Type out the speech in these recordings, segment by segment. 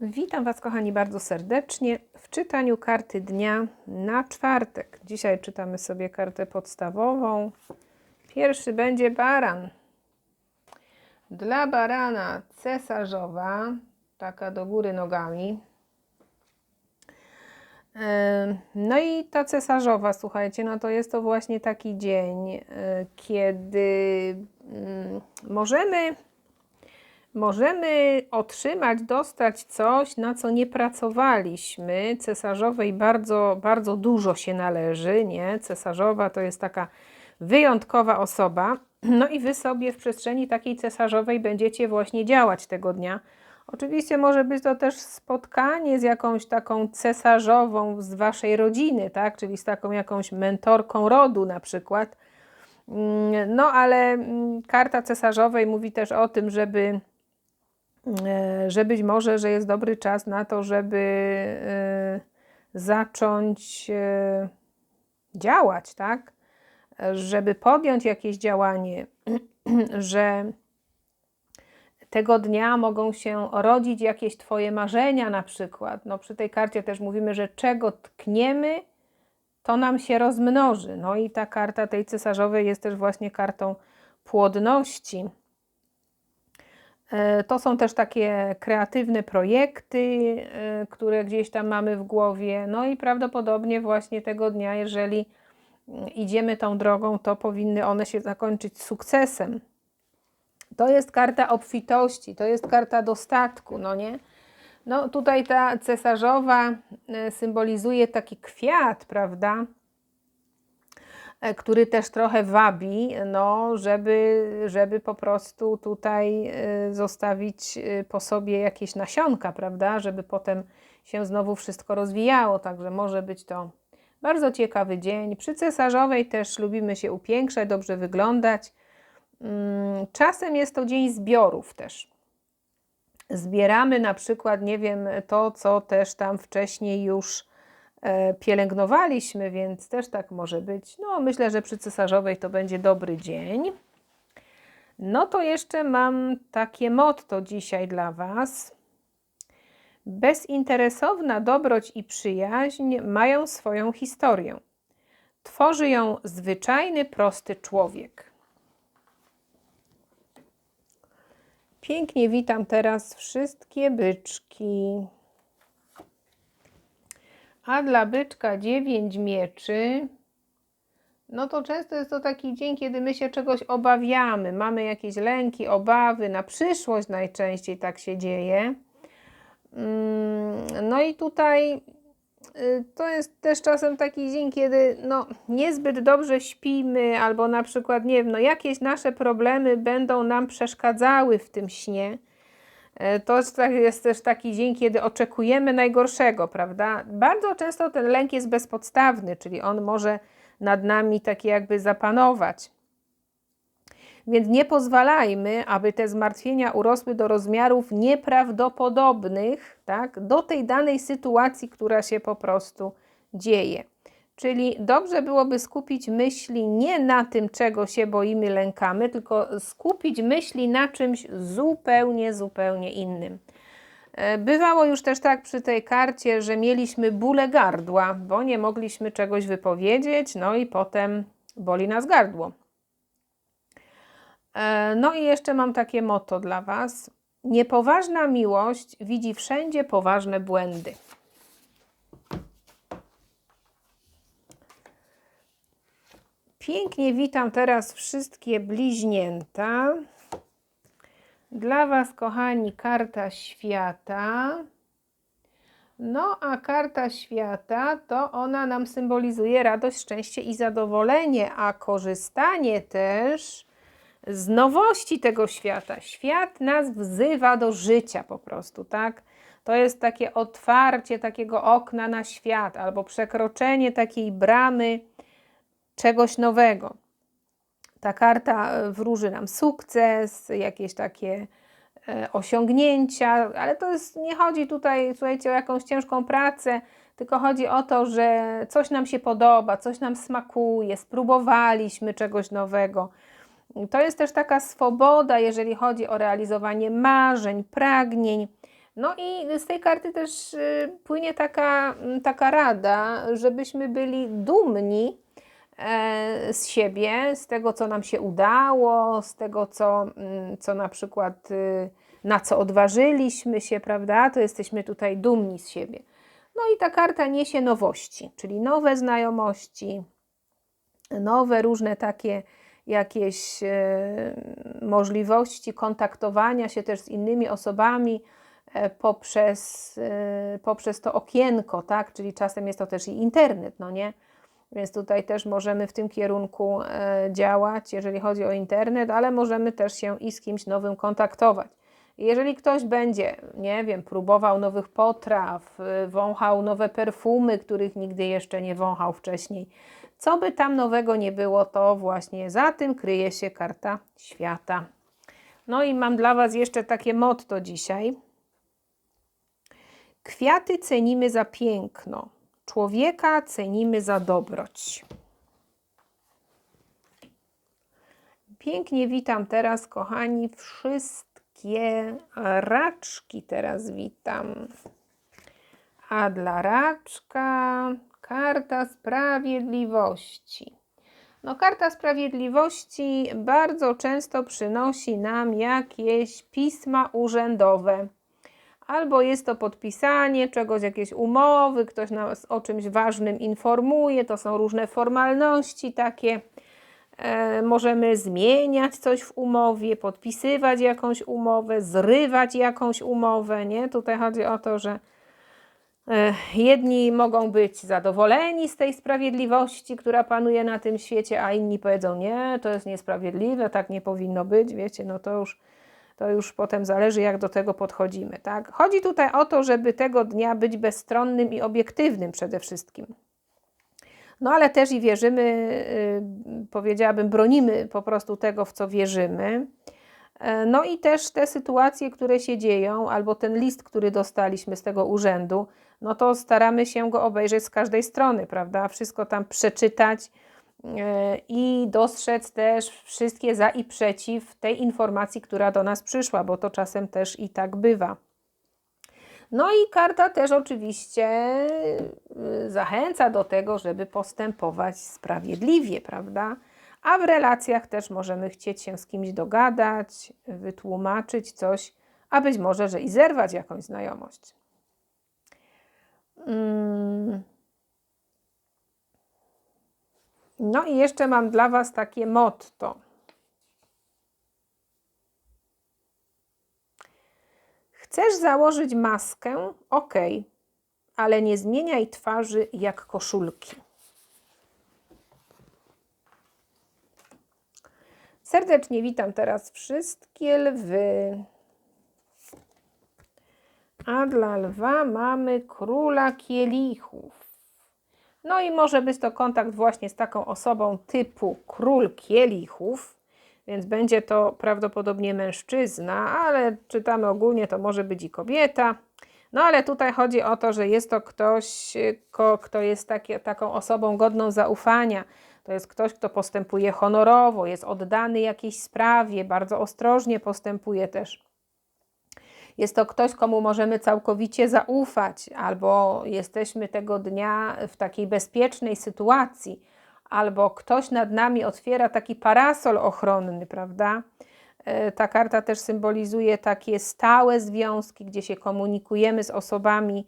Witam Was, kochani, bardzo serdecznie w czytaniu karty dnia na czwartek. Dzisiaj czytamy sobie kartę podstawową. Pierwszy będzie baran. Dla barana cesarzowa, taka do góry nogami. No i ta cesarzowa, słuchajcie, no to jest to właśnie taki dzień, e, kiedy mm, możemy Możemy otrzymać, dostać coś, na co nie pracowaliśmy. Cesarzowej bardzo, bardzo dużo się należy, nie? Cesarzowa to jest taka wyjątkowa osoba. No i wy sobie w przestrzeni takiej cesarzowej będziecie właśnie działać tego dnia. Oczywiście może być to też spotkanie z jakąś taką cesarzową z waszej rodziny, tak? Czyli z taką jakąś mentorką rodu na przykład. Mm, No ale mm, karta cesarzowej mówi też o tym, żeby że być może, że jest dobry czas na to, żeby e, zacząć e, działać, tak? Żeby podjąć jakieś działanie, że tego dnia mogą się rodzić jakieś Twoje marzenia na przykład. No przy tej karcie też mówimy, że czego tkniemy, to nam się rozmnoży. No i ta karta tej cesarzowej jest też właśnie kartą płodności. E, To są też takie kreatywne projekty, e, które gdzieś tam mamy w głowie. No i prawdopodobnie właśnie tego dnia, jeżeli mm, idziemy tą drogą, to powinny one się zakończyć sukcesem. To jest karta obfitości, to jest karta dostatku, no nie? No tutaj ta cesarzowa e, symbolizuje taki kwiat, prawda? E, który też trochę wabi, no, żeby, żeby po prostu tutaj e, zostawić e, po sobie jakieś nasionka, prawda, żeby potem się znowu wszystko rozwijało, także może być to bardzo ciekawy dzień. Przy cesarzowej też lubimy się upiększać, dobrze wyglądać. Mm, Czasem jest to dzień zbiorów też. Zbieramy na przykład, nie wiem, to, co też tam wcześniej już pielęgnowaliśmy, więc też tak może być. No, myślę, że przy cesarzowej to będzie dobry dzień. No to jeszcze mam takie motto dzisiaj dla Was. Bezinteresowna dobroć i przyjaźń mają swoją historię. Tworzy ją zwyczajny, prosty człowiek. Pięknie witam teraz wszystkie byczki. A dla byczka dziewięć mieczy. No to często jest to taki dzień, kiedy my się czegoś obawiamy. Mamy jakieś lęki, obawy, na przyszłość najczęściej tak się dzieje. Mm, No i tutaj y, to jest też czasem taki dzień, kiedy no, niezbyt dobrze śpimy, albo na przykład, nie wiem, no, jakieś nasze problemy będą nam przeszkadzały w tym śnie. E, To jest tak- jest też taki dzień, kiedy oczekujemy najgorszego, prawda? Bardzo często ten lęk jest bezpodstawny, czyli on może nad nami tak jakby zapanować. Więc nie pozwalajmy, aby te zmartwienia urosły do rozmiarów nieprawdopodobnych, tak, do tej danej sytuacji, która się po prostu dzieje. Czyli dobrze byłoby skupić myśli nie na tym, czego się boimy, lękamy, tylko skupić myśli na czymś zupełnie, zupełnie innym. E, Bywało już też tak przy tej karcie, że mieliśmy bóle gardła, bo nie mogliśmy czegoś wypowiedzieć, no i potem boli nas gardło. E, No i jeszcze mam takie motto dla Was. Niepoważna miłość widzi wszędzie poważne błędy. Pięknie witam teraz wszystkie bliźnięta. Dla Was, kochani, karta świata. No, a karta świata to ona nam symbolizuje radość, szczęście i zadowolenie, a korzystanie też z nowości tego świata. Świat nas wzywa do życia po prostu, tak? To jest takie otwarcie takiego okna na świat albo przekroczenie takiej bramy czegoś nowego. Ta karta e, wróży nam sukces, jakieś takie e, osiągnięcia, ale to jest, nie chodzi tutaj, słuchajcie, o jakąś ciężką pracę, tylko chodzi o to, że coś nam się podoba, coś nam smakuje, spróbowaliśmy czegoś nowego. To jest też taka swoboda, jeżeli chodzi o realizowanie marzeń, pragnień. No i z tej karty też y, płynie taka, taka rada, żebyśmy byli dumni z siebie, z tego, co nam się udało, z tego, co, mm, co na przykład y, na co odważyliśmy się, prawda? To jesteśmy tutaj dumni z siebie. No i ta karta niesie nowości, czyli nowe znajomości, nowe różne takie jakieś e, możliwości kontaktowania się też z innymi osobami e, poprzez, e, poprzez to okienko, tak? Czyli czasem jest to też i internet, no nie? Więc tutaj też możemy w tym kierunku działać, jeżeli chodzi o internet, ale możemy też się i z kimś nowym kontaktować. Jeżeli ktoś będzie, nie wiem, próbował nowych potraw, wąchał nowe perfumy, których nigdy jeszcze nie wąchał wcześniej, co by tam nowego nie było, to właśnie za tym kryje się karta świata. No i mam dla Was jeszcze takie motto dzisiaj. Kwiaty cenimy za piękno, człowieka cenimy za dobroć. Pięknie witam teraz, kochani, wszystkie raczki. Teraz witam. A dla raczka Karta Sprawiedliwości. No, karta Sprawiedliwości bardzo często przynosi nam jakieś pisma urzędowe. Albo jest to podpisanie czegoś, jakieś umowy, ktoś nas o czymś ważnym informuje, to są różne formalności takie. E, możemy zmieniać coś w umowie, podpisywać jakąś umowę, zrywać jakąś umowę, nie? Tutaj chodzi o to, że Jedni mogą być zadowoleni z tej sprawiedliwości, która panuje na tym świecie, a inni powiedzą: Nie, to jest niesprawiedliwe, tak nie powinno być. Wiecie, no to już, to już potem zależy, jak do tego podchodzimy. Tak? Chodzi tutaj o to, żeby tego dnia być bezstronnym i obiektywnym przede wszystkim. No ale też i wierzymy, yy, powiedziałabym, bronimy po prostu tego, w co wierzymy. E, no i też te sytuacje, które się dzieją, albo ten list, który dostaliśmy z tego urzędu, no to staramy się go obejrzeć z każdej strony, prawda? Wszystko tam przeczytać i dostrzec też wszystkie za i przeciw tej informacji, która do nas przyszła, bo to czasem też i tak bywa. No i karta też oczywiście e, zachęca do tego, żeby postępować sprawiedliwie, prawda? A w relacjach też możemy chcieć się z kimś dogadać, wytłumaczyć coś, a być może, że i zerwać jakąś znajomość. No i jeszcze mam dla Was takie motto. Chcesz założyć maskę? Ok, ale nie zmieniaj twarzy jak koszulki. Serdecznie witam teraz wszystkie lwy. A dla lwa mamy króla kielichów. No i może być to kontakt właśnie z taką osobą typu król kielichów, więc będzie to prawdopodobnie mężczyzna, ale czytamy ogólnie, to może być i kobieta. No ale tutaj chodzi o to, że jest to ktoś, kto jest takie, taką osobą godną zaufania. To jest ktoś, kto postępuje honorowo, jest oddany jakiejś sprawie, bardzo ostrożnie postępuje też. Jest to ktoś, komu możemy całkowicie zaufać, albo jesteśmy tego dnia w takiej bezpiecznej sytuacji, albo ktoś nad nami otwiera taki parasol ochronny, prawda? E, ta karta też symbolizuje takie stałe związki, gdzie się komunikujemy z osobami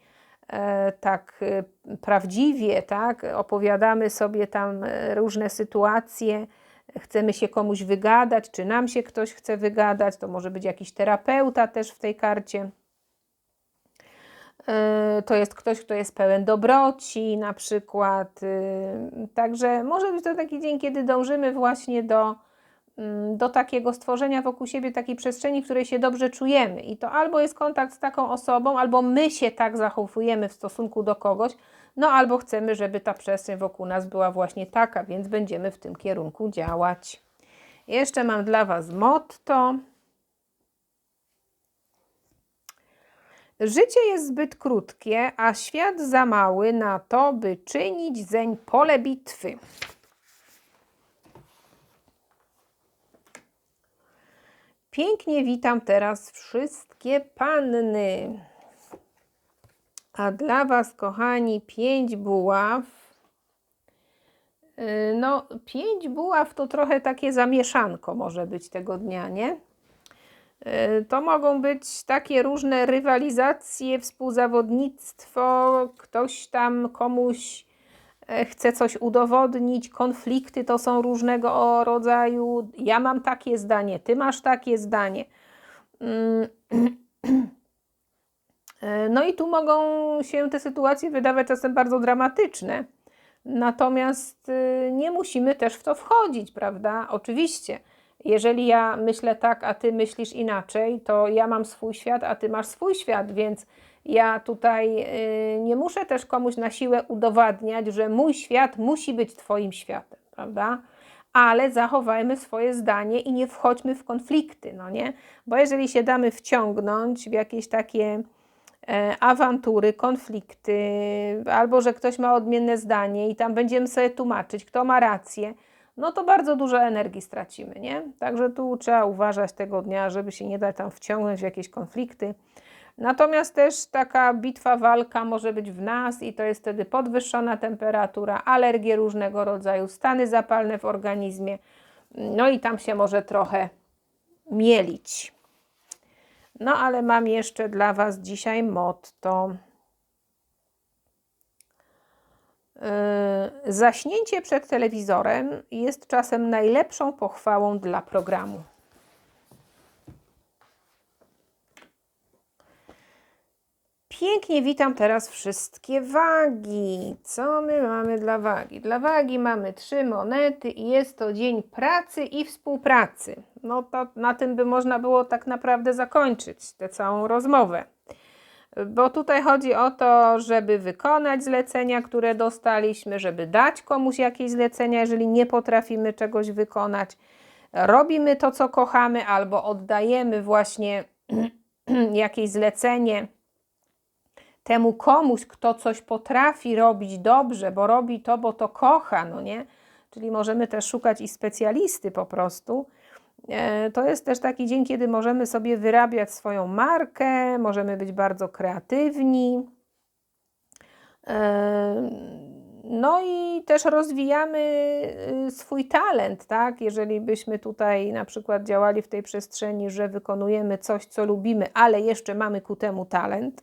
e, tak e, prawdziwie, tak? Opowiadamy sobie tam różne sytuacje, chcemy się komuś wygadać, czy nam się ktoś chce wygadać, to może być jakiś terapeuta też w tej karcie. E, to jest ktoś, kto jest pełen dobroci, na przykład. E, także może być to taki dzień, kiedy dążymy właśnie do, mm, do takiego stworzenia wokół siebie takiej przestrzeni, w której się dobrze czujemy. I to albo jest kontakt z taką osobą, albo my się tak zachowujemy w stosunku do kogoś, no albo chcemy, żeby ta przestrzeń wokół nas była właśnie taka, więc będziemy w tym kierunku działać. Jeszcze mam dla Was motto. Życie jest zbyt krótkie, a świat za mały na to, by czynić zeń pole bitwy. Pięknie witam teraz wszystkie panny. A dla Was, kochani, pięć buław. Yy, No, pięć buław to trochę takie zamieszanko może być tego dnia, nie? Yy, To mogą być takie różne rywalizacje, współzawodnictwo, ktoś tam komuś e, chce coś udowodnić, konflikty to są różnego rodzaju. Ja mam takie zdanie, ty masz takie zdanie. No i tu mogą się te sytuacje wydawać czasem bardzo dramatyczne. Natomiast y, nie musimy też w to wchodzić, prawda? Oczywiście, jeżeli ja myślę tak, a ty myślisz inaczej, to ja mam swój świat, a ty masz swój świat, więc ja tutaj y, nie muszę też komuś na siłę udowadniać, że mój świat musi być twoim światem, prawda? ale zachowajmy swoje zdanie i nie wchodźmy w konflikty, no nie? Bo jeżeli się damy wciągnąć w jakieś takie awantury, konflikty, albo że ktoś ma odmienne zdanie i tam będziemy sobie tłumaczyć, kto ma rację, no to bardzo dużo energii stracimy, nie? Także tu trzeba uważać tego dnia, żeby się nie dać tam wciągnąć w jakieś konflikty. Natomiast też taka bitwa, walka może być w nas i to jest wtedy podwyższona temperatura, alergie różnego rodzaju, stany zapalne w organizmie. No i tam się może trochę mielić. No ale mam jeszcze dla Was dzisiaj motto. Yy, Zaśnięcie przed telewizorem jest czasem najlepszą pochwałą dla programu. Pięknie witam teraz wszystkie wagi. Co my mamy dla wagi? Dla wagi mamy trzy monety i jest to dzień pracy i współpracy. No to na tym by można było tak naprawdę zakończyć tę całą rozmowę. Bo tutaj chodzi o to, żeby wykonać zlecenia, które dostaliśmy, żeby dać komuś jakieś zlecenia, jeżeli nie potrafimy czegoś wykonać. Robimy to, co kochamy, albo oddajemy właśnie jakieś zlecenie temu komuś, kto coś potrafi robić dobrze, bo robi to, bo to kocha, no nie? Czyli możemy też szukać i specjalisty po prostu. E, To jest też taki dzień, kiedy możemy sobie wyrabiać swoją markę, możemy być bardzo kreatywni. E, No i też rozwijamy y, swój talent, tak? Jeżeli byśmy tutaj na przykład działali w tej przestrzeni, że wykonujemy coś, co lubimy, ale jeszcze mamy ku temu talent,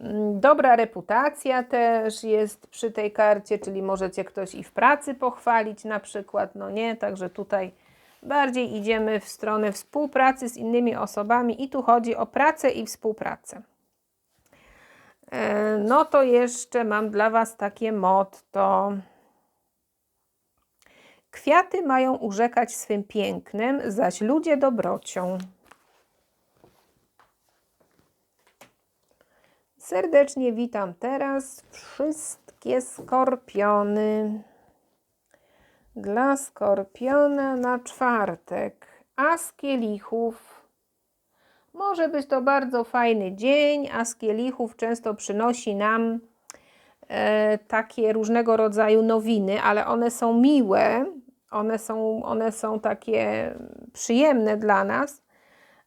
Mm, Dobra reputacja też jest przy tej karcie, czyli możecie ktoś i w pracy pochwalić na przykład, no nie, także tutaj bardziej idziemy w stronę współpracy z innymi osobami i tu chodzi o pracę i współpracę. E, No to jeszcze mam dla Was takie motto. Kwiaty mają urzekać swym pięknem, zaś ludzie dobrocią. Serdecznie witam teraz wszystkie skorpiony. Dla skorpiona na czwartek. As kielichów. Może być to bardzo fajny dzień. As kielichów często przynosi nam e, takie różnego rodzaju nowiny, ale one są miłe. One są, one są takie przyjemne dla nas.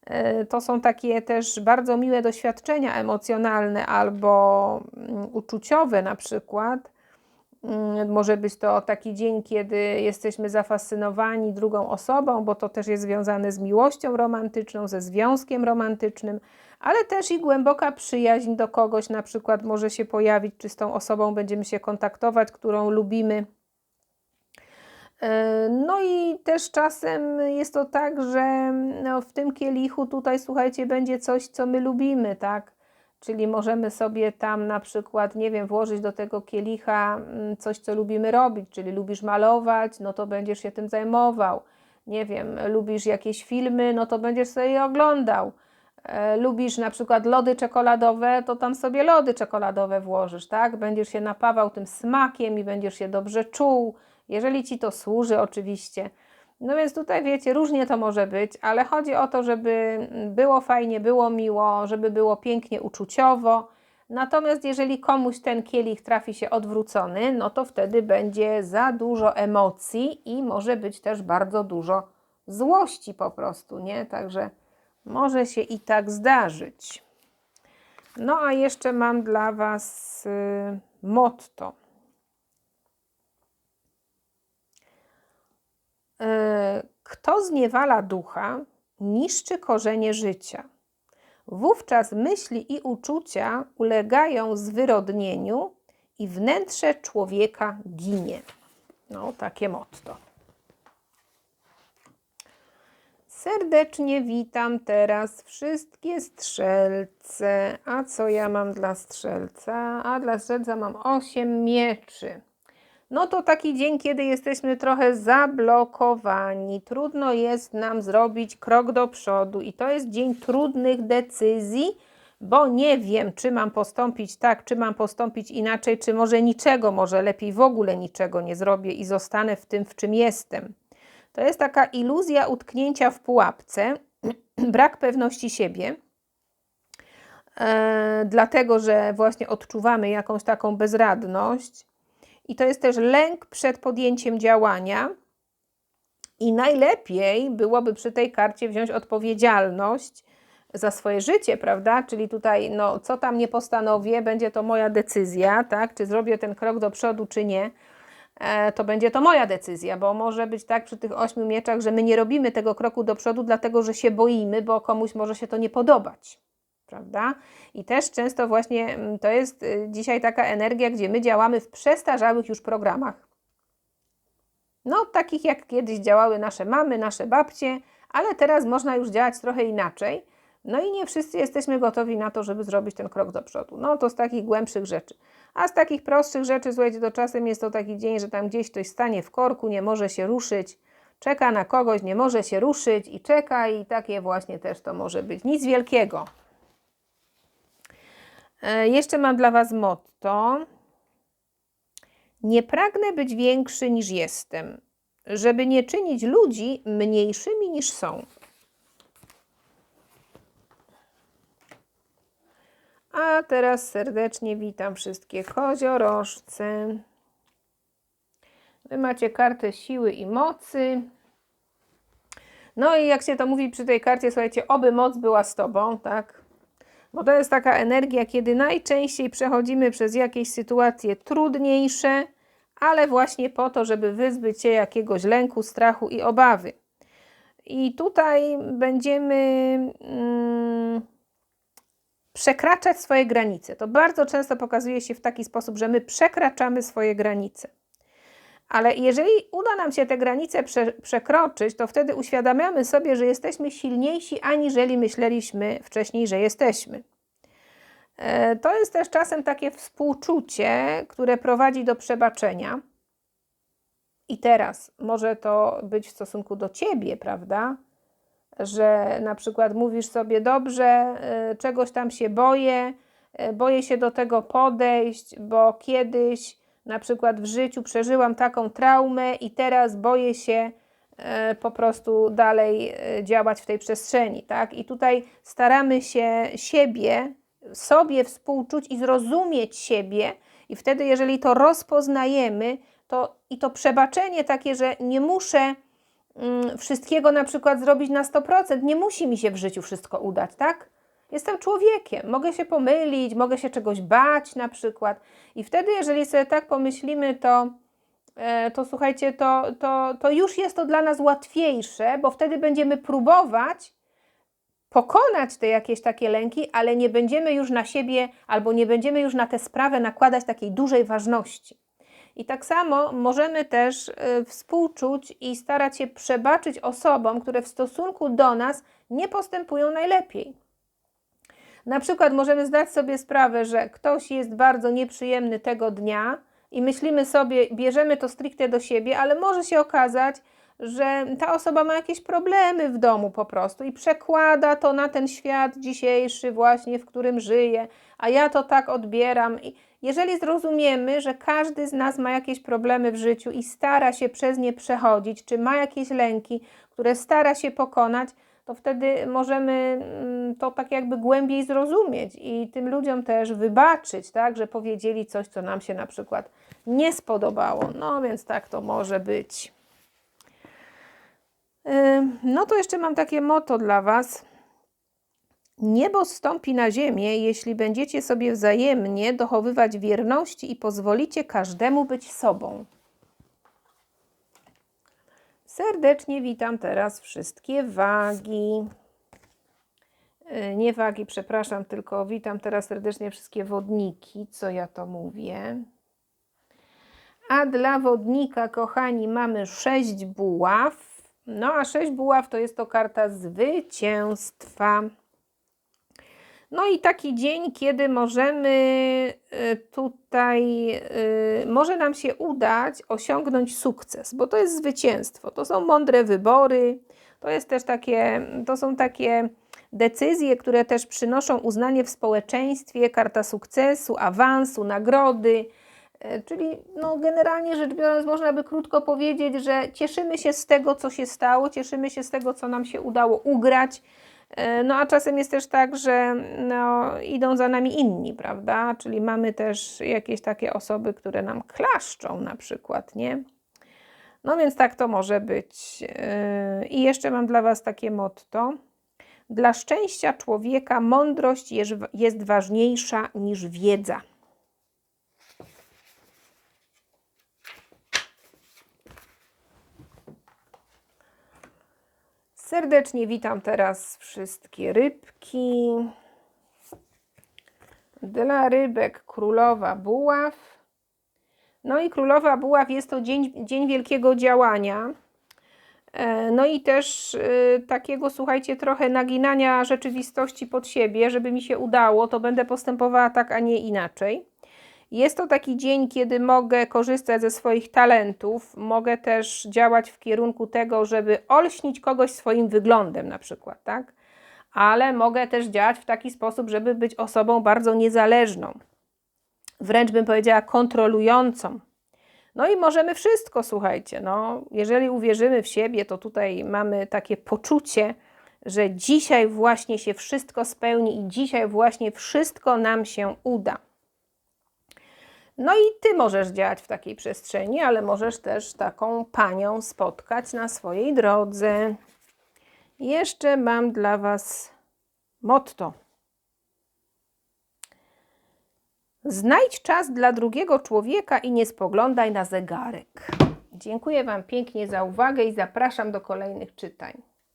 E, To są takie też bardzo miłe doświadczenia emocjonalne albo mm, uczuciowe, na przykład. Mm, Może być to taki dzień, kiedy jesteśmy zafascynowani drugą osobą, bo to też jest związane z miłością romantyczną, ze związkiem romantycznym, ale też i głęboka przyjaźń do kogoś, na przykład może się pojawić, czy z tą osobą będziemy się kontaktować, którą lubimy. E, No i też czasem jest to tak, że no, w tym kielichu tutaj, słuchajcie, będzie coś, co my lubimy, tak? Czyli możemy sobie tam na przykład, nie wiem, włożyć do tego kielicha mm, coś, co lubimy robić, czyli lubisz malować, no to będziesz się tym zajmował. Nie wiem, lubisz jakieś filmy, no to będziesz sobie je oglądał. E, lubisz na przykład lody czekoladowe, to tam sobie lody czekoladowe włożysz, tak? Będziesz się napawał tym smakiem i będziesz się dobrze czuł, jeżeli ci to służy, oczywiście. No więc tutaj wiecie, różnie to może być, ale chodzi o to, żeby było fajnie, było miło, żeby było pięknie, uczuciowo. Natomiast jeżeli komuś ten kielich trafi się odwrócony, no to wtedy będzie za dużo emocji i może być też bardzo dużo złości po prostu, nie? Także może się i tak zdarzyć. No a jeszcze mam dla Was y, motto. Kto zniewala ducha, niszczy korzenie życia. Wówczas myśli i uczucia ulegają zwyrodnieniu i wnętrze człowieka ginie. No, takie motto. Serdecznie witam teraz wszystkie strzelce. A co ja mam dla strzelca? A dla strzelca mam 8 mieczy. No to taki dzień, kiedy jesteśmy trochę zablokowani. Trudno jest nam zrobić krok do przodu, i to jest dzień trudnych decyzji, bo nie wiem, czy mam postąpić tak, czy mam postąpić inaczej, czy może niczego, może lepiej w ogóle niczego nie zrobię i zostanę w tym, w czym jestem. To jest taka iluzja utknięcia w pułapce, brak pewności siebie, e, dlatego że właśnie odczuwamy jakąś taką bezradność. I to jest też lęk przed podjęciem działania. I najlepiej byłoby przy tej karcie wziąć odpowiedzialność za swoje życie, prawda? Czyli tutaj, no, co tam nie postanowię, będzie to moja decyzja, tak? Czy zrobię ten krok do przodu, czy nie E, to będzie to moja decyzja, bo może być tak przy tych ośmiu mieczach, że my nie robimy tego kroku do przodu, dlatego że się boimy, bo komuś może się to nie podobać. Prawda? I też często właśnie mm, to jest y, dzisiaj taka energia, gdzie my działamy w przestarzałych już programach. No, takich jak kiedyś działały nasze mamy, nasze babcie, ale teraz można już działać trochę inaczej. No i nie wszyscy jesteśmy gotowi na to, żeby zrobić ten krok do przodu. No to z takich głębszych rzeczy. A z takich prostszych rzeczy, słuchajcie, to czasem jest to taki dzień, że tam gdzieś ktoś stanie w korku, nie może się ruszyć, czeka na kogoś, nie może się ruszyć i czeka i takie właśnie też to może być. Nic wielkiego. E, jeszcze mam dla Was motto. Nie pragnę być większy niż jestem, żeby nie czynić ludzi mniejszymi niż są. A teraz serdecznie witam wszystkie koziorożce. Wy macie kartę siły i mocy. No i jak się to mówi przy tej karcie, słuchajcie, oby moc była z Tobą, tak? Bo to jest taka energia, kiedy najczęściej przechodzimy przez jakieś sytuacje trudniejsze, ale właśnie po to, żeby wyzbyć się jakiegoś lęku, strachu i obawy. I tutaj będziemy... Mm, przekraczać swoje granice. To bardzo często pokazuje się w taki sposób, że my przekraczamy swoje granice. Ale jeżeli uda nam się te granice prze, przekroczyć, to wtedy uświadamiamy sobie, że jesteśmy silniejsi, aniżeli myśleliśmy wcześniej, że jesteśmy. E, to jest też czasem takie współczucie, które prowadzi do przebaczenia. I teraz może to być w stosunku do ciebie, prawda? że na przykład mówisz sobie dobrze, y, czegoś tam się boję, y, boję się do tego podejść, bo kiedyś na przykład w życiu przeżyłam taką traumę i teraz boję się y, po prostu dalej działać w tej przestrzeni, tak? I tutaj staramy się siebie, sobie współczuć i zrozumieć siebie, i wtedy, jeżeli to rozpoznajemy, to i to przebaczenie takie, że nie muszę Mm, wszystkiego na przykład zrobić na 100%. Nie musi mi się w życiu wszystko udać, tak? Jestem człowiekiem, mogę się pomylić, mogę się czegoś bać na przykład. I wtedy, jeżeli sobie tak pomyślimy, to, e, to słuchajcie, to, to, to już jest to dla nas łatwiejsze, bo wtedy będziemy próbować pokonać te jakieś takie lęki, ale nie będziemy już na siebie albo nie będziemy już na tę sprawę nakładać takiej dużej ważności. I tak samo możemy też y, współczuć i starać się przebaczyć osobom, które w stosunku do nas nie postępują najlepiej. Na przykład możemy zdać sobie sprawę, że ktoś jest bardzo nieprzyjemny tego dnia i myślimy sobie, bierzemy to stricte do siebie, ale może się okazać, że ta osoba ma jakieś problemy w domu po prostu i przekłada to na ten świat dzisiejszy, właśnie w którym żyje, a ja to tak odbieram. I jeżeli zrozumiemy, że każdy z nas ma jakieś problemy w życiu i stara się przez nie przechodzić, czy ma jakieś lęki, które stara się pokonać, to wtedy możemy mm, to tak jakby głębiej zrozumieć i tym ludziom też wybaczyć, tak, że powiedzieli coś, co nam się na przykład nie spodobało. No więc tak to może być. No to jeszcze mam takie moto dla Was. Niebo zstąpi na ziemię, jeśli będziecie sobie wzajemnie dochowywać wierności i pozwolicie każdemu być sobą. Serdecznie witam teraz wszystkie wagi. Y, Nie wagi, przepraszam, tylko witam teraz serdecznie wszystkie wodniki, co ja to mówię. A dla wodnika, kochani, mamy sześć buław. No a sześć buław to jest to karta zwycięstwa. No i taki dzień, kiedy możemy y, tutaj, y, może nam się udać osiągnąć sukces, bo to jest zwycięstwo, to są mądre wybory, to jest też takie, to są takie decyzje, które też przynoszą uznanie w społeczeństwie, karta sukcesu, awansu, nagrody. E, Czyli no, generalnie rzecz biorąc, można by krótko powiedzieć, że cieszymy się z tego, co się stało, cieszymy się z tego, co nam się udało ugrać. E, No a czasem jest też tak, że no, idą za nami inni, prawda? Czyli mamy też jakieś takie osoby, które nam klaszczą na przykład, nie? No więc tak to może być. E, I jeszcze mam dla Was takie motto. Dla szczęścia człowieka mądrość jest, jest ważniejsza niż wiedza. Serdecznie witam teraz wszystkie rybki. Dla rybek królowa buław. No i królowa buław jest to dzień, dzień wielkiego działania. E, No i też y, takiego, słuchajcie, trochę naginania rzeczywistości pod siebie, żeby mi się udało, to będę postępowała tak, a nie inaczej. Jest to taki dzień, kiedy mogę korzystać ze swoich talentów, mogę też działać w kierunku tego, żeby olśnić kogoś swoim wyglądem, na przykład, tak? Ale mogę też działać w taki sposób, żeby być osobą bardzo niezależną, wręcz bym powiedziała kontrolującą. No i możemy wszystko, słuchajcie, no, jeżeli uwierzymy w siebie, to tutaj mamy takie poczucie, że dzisiaj właśnie się wszystko spełni i dzisiaj właśnie wszystko nam się uda. No i ty możesz działać w takiej przestrzeni, ale możesz też taką panią spotkać na swojej drodze. Jeszcze mam dla Was motto. Znajdź czas dla drugiego człowieka i nie spoglądaj na zegarek. Dziękuję Wam pięknie za uwagę i zapraszam do kolejnych czytań.